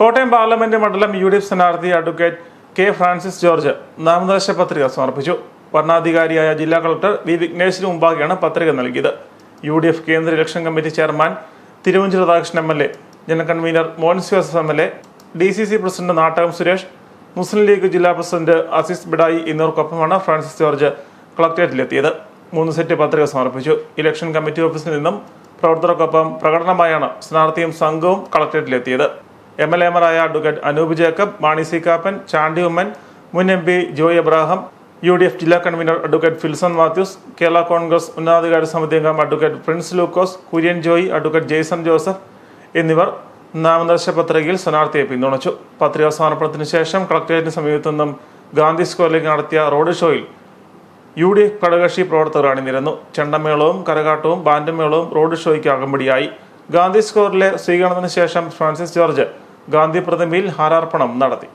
Kottayam parliament മണ്ഡലം U D F സ്ഥാനാർത്ഥി advocate K Francis George നാമനിർദ്ദേശ പത്രിക സമർപ്പിച്ചു. ഭരണാധികാരിയായ ജില്ലാ കളക്ടർ വി വിഘ്നേഷിന് മുമ്പാകെയാണ് പത്രിക നൽകിയത്. യു ഡി എഫ് കേന്ദ്ര election committee chairman Thiruvanchoor Radhakrishnan M L A general convener Mons Joseph M L A D C C president Nattakom Suresh Muslim League ജില്ലാ പ്രസിഡന്റ് അസീസ് ബിഡായി എന്നിവർക്കൊപ്പമാണ് ഫ്രാൻസിസ് ജോർജ് കളക്ടറേറ്റിലെത്തിയത്. മൂന്ന് സെറ്റ് പത്രിക സമർപ്പിച്ചു. ഇലക്ഷൻ കമ്മിറ്റി ഓഫീസിൽ നിന്നും പ്രവർത്തകർക്കൊപ്പം പ്രകടനമായാണ് സ്ഥാനാർത്ഥിയും സംഘവും കളക്ടറേറ്റിലെത്തിയത്. എം എൽ എമാരായ അഡ്വക്കേറ്റ് അനൂപ് ജേക്കബ് മാണി സി കാപ്പൻ ചാണ്ടി ഉമ്മൻ മുൻ M P Joy Abraham U D F ജില്ലാ കൺവീനർ അഡ്വക്കേറ്റ് ഫിൽസൺ മാത്യൂസ് കേരള കോൺഗ്രസ് ഉന്നതാധികാര സമിതി അംഗം അഡ്വക്കേറ്റ് പ്രിൻസ് ലൂക്കോസ് കുര്യൻ ജോയ് അഡ്വക്കേറ്റ് ജെയ്സൺ ജോസഫ് എന്നിവർ നാമനിർദ്ദേശ പത്രികയിൽ സ്ഥാനാർത്ഥിയെ പിന്തുണച്ചു. പത്രിക സമർപ്പണത്തിന് ശേഷം കളക്ടറേറ്റിന് സമീപത്തു നിന്നും ഗാന്ധി സ്ക്വയറിലേക്ക് നടത്തിയ റോഡ് ഷോയിൽ യു ഡി എഫ് ഘടകകക്ഷി പ്രവർത്തകർ അണിനിരന്നു ചെണ്ടമേളവും കരകാട്ടവും ബാൻഡമേളവും റോഡ് ഷോയ്ക്ക് അകമ്പടിയായി. ഗാന്ധി സ്ക്വയറിലെ സ്വീകരണത്തിന് ശേഷം ഫ്രാൻസിസ് ജോർജ് ഗാന്ധി പ്രതിമയിൽ ഹാരാർപ്പണം നടത്തി